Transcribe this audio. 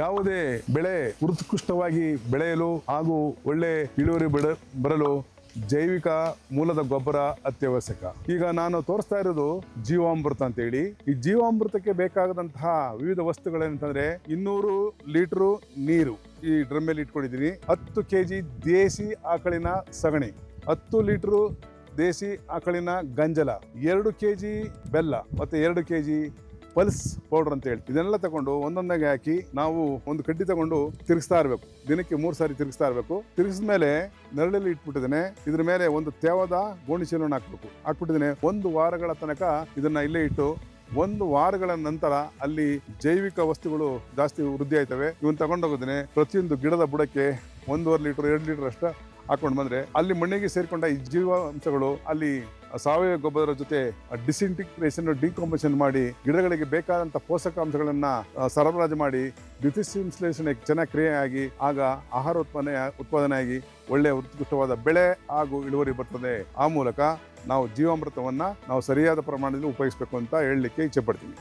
ಯಾವುದೇ ಬೆಳೆ ಉತ್ಕೃಷ್ಟವಾಗಿ ಬೆಳೆಯಲು ಹಾಗೂ ಒಳ್ಳೆ ಇಳುವರಿ ಬರಲು ಜೈವಿಕ ಮೂಲದ ಗೊಬ್ಬರ ಅತ್ಯವಶ್ಯಕ. ಈಗ ನಾನು ತೋರಿಸ್ತಾ ಇರೋದು ಜೀವಾಮೃತ ಅಂತೇಳಿ. ಈ ಜೀವಾಮೃತಕ್ಕೆ ಬೇಕಾಗದಂತಹ ವಿವಿಧ ವಸ್ತುಗಳೇನಂತಂದ್ರೆ ಇನ್ನೂರು ಲೀಟರ್ ನೀರು. ಈ ಡ್ರಮ್ ಮೇಲೆ ಇಟ್ಕೊಂಡಿದ್ದೀನಿ. ಹತ್ತು ಕೆ ಜಿ ದೇಸಿ ಆಕಳಿನ ಸಗಣಿ, ಹತ್ತು ಲೀಟ್ರು ದೇಸಿ ಆಕಳಿನ ಗಂಜಲ, ಎರಡು ಕೆ ಜಿ ಬೆಲ್ಲ ಮತ್ತು ಎರಡು ಕೆ ಜಿ ಪಲ್ಸ್ ಪೌಡರ್ ಅಂತ ಹೇಳಿ. ಇದನ್ನೆಲ್ಲ ತಗೊಂಡು ಒಂದೊಂದಾಗಿ ಹಾಕಿ ನಾವು ಒಂದು ಕಡ್ಡಿ ತಗೊಂಡು ತಿರುಗಿಸ್ತಾ ಇರಬೇಕು. ದಿನಕ್ಕೆ ಮೂರು ಸಾರಿ ತಿರುಗಿಸ್ತಾ ಇರಬೇಕು. ತಿರುಗಿಸಿದ ಮೇಲೆ ನೆರಳಲ್ಲಿ ಇಟ್ಬಿಟ್ಟಿದ್ದೇನೆ. ಇದ್ರ ಮೇಲೆ ಒಂದು ತೇವದ ಗೋಣಿ ಚೀಲವನ್ನು ಹಾಕ್ಬೇಕು. ಹಾಕ್ಬಿಟ್ಟಿದ್ದೇನೆ. ಒಂದು ವಾರಗಳ ತನಕ ಇದನ್ನ ಇಲ್ಲೇ ಇಟ್ಟು ಒಂದು ವಾರಗಳ ನಂತರ ಅಲ್ಲಿ ಜೈವಿಕ ವಸ್ತುಗಳು ಜಾಸ್ತಿ ವೃದ್ಧಿ ಆಯ್ತವೆ. ಇವನ್ ತಗೊಂಡೋಗಿದ್ದೇನೆ ಪ್ರತಿಯೊಂದು ಗಿಡದ ಬುಡಕ್ಕೆ ಒಂದೂವರೆ ಲೀಟರ್, ಎರಡು ಲೀಟರ್ ಅಷ್ಟ ಹಾಕೊಂಡು ಬಂದ್ರೆ ಅಲ್ಲಿ ಮಣ್ಣಿಗೆ ಸೇರಿಕೊಂಡ ಈ ಜೀವಾಂಶಗಳು ಅಲ್ಲಿ ಸಾವಯವ ಗೊಬ್ಬರದ ಜೊತೆ ಡಿಸಿಂಟಿಗ್ರೇಷನ್ ಡಿಕಾಂಪೋಷನ್ ಮಾಡಿ ಗಿಡಗಳಿಗೆ ಬೇಕಾದಂತ ಪೋಷಕಾಂಶಗಳನ್ನ ಸರಬರಾಜು ಮಾಡಿ ದ್ಯುತಿಸಂಶ್ಲೇಷಣೆ ಚೆನ್ನಾಗಿ ಕ್ರಿಯೆಯಾಗಿ ಆಗ ಆಹಾರ ಉತ್ಪಾದನೆ ಉತ್ಪಾದನೆಯಾಗಿ ಒಳ್ಳೆಯ ಉತ್ಕೃಷ್ಟವಾದ ಬೆಳೆ ಹಾಗೂ ಇಳುವರಿ ಬರ್ತದೆ. ಆ ಮೂಲಕ ನಾವು ಜೀವಾಮೃತವನ್ನ ನಾವು ಸರಿಯಾದ ಪ್ರಮಾಣದಲ್ಲಿ ಉಪಯೋಗಿಸಬೇಕು ಅಂತ ಹೇಳಲಿಕ್ಕೆ ಇಚ್ಛೆ ಪಡ್ತೀನಿ.